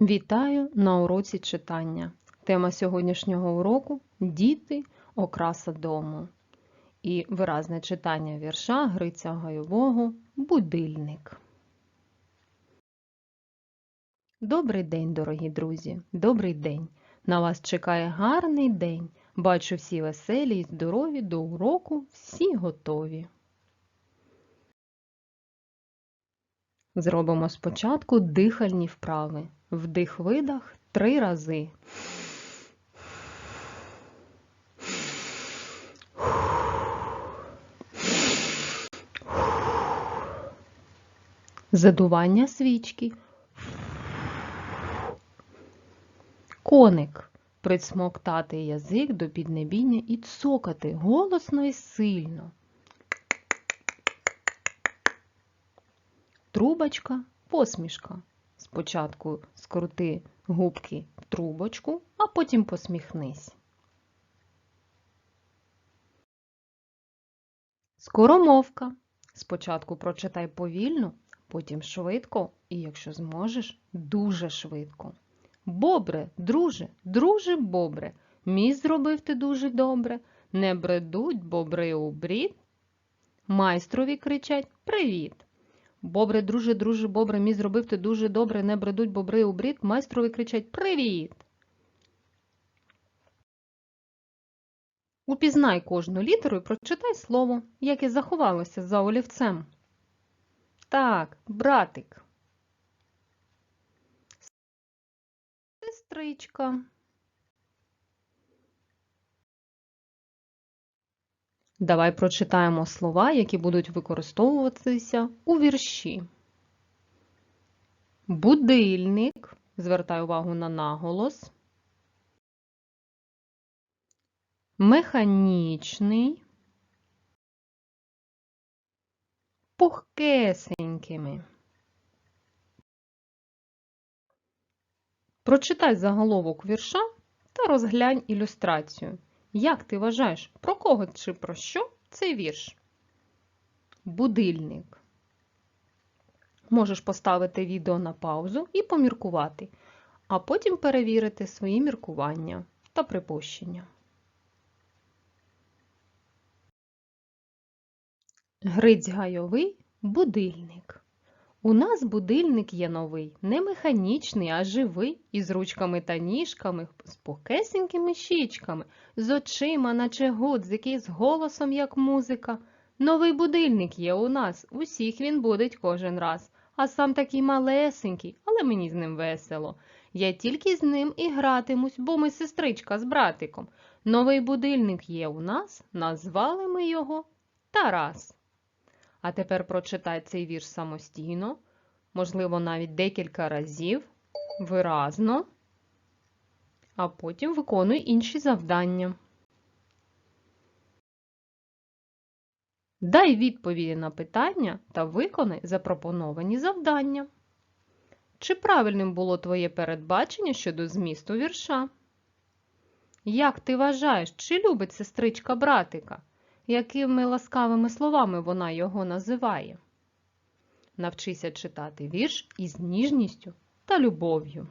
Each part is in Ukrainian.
Вітаю на уроці читання. Тема сьогоднішнього уроку Діти окраса дому. І виразне читання вірша Гриця Гайового Будильник. Добрий день, дорогі друзі! Добрий день! На вас чекає гарний день. Бачу всі веселі й здорові до уроку, всі готові. Зробимо спочатку дихальні вправи. Вдих-видах три рази. Задування свічки. Коник. Присмоктати язик до піднебіння і цокати голосно і сильно. Трубочка, посмішка. Спочатку скрути губки в трубочку, а потім посміхнись. Скоромовка. Спочатку прочитай повільно, потім швидко і, якщо зможеш, дуже швидко. Бобре, друже, друже бобре, мій зробив ти дуже добре, не бредуть бобри у брід. Майстрові кричать Привіт! Бобре, друже, друже, бобре, мій зробив ти дуже добре, не бредуть бобри у брід, майстрові кричать Привіт! Упізнай кожну літеру і прочитай слово, яке заховалося за олівцем. Так, братик. Сестричка. Давай прочитаємо слова, які будуть використовуватися у вірші. Будильник. Звертай увагу на наголос. Механічний. Пухкесенькими. Прочитай заголовок вірша та розглянь ілюстрацію. Як ти вважаєш, про кого чи про що цей вірш? Будильник. Можеш поставити відео на паузу і поміркувати, а потім перевірити свої міркування та припущення. Гриць гайовий будильник. У нас будильник є новий, не механічний, а живий, із ручками та ніжками, з пухесенькими щічками, з очима, наче гудзики, з голосом, як музика. Новий будильник є у нас, усіх він будить кожен раз. А сам такий малесенький, але мені з ним весело. Я тільки з ним і гратимусь, бо ми сестричка з братиком. Новий будильник є у нас, назвали ми його Тарас. А тепер прочитай цей вірш самостійно, можливо, навіть декілька разів, виразно, а потім виконуй інші завдання. Дай відповіді на питання та виконай запропоновані завдання. Чи правильним було твоє передбачення щодо змісту вірша? Як ти вважаєш, чи любить сестричка братика? Якими ласкавими словами вона його називає. Навчися читати вірш із ніжністю та любов'ю.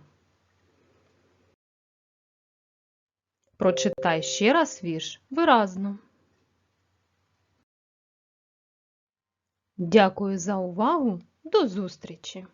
Прочитай ще раз вірш виразно. Дякую за увагу. До зустрічі!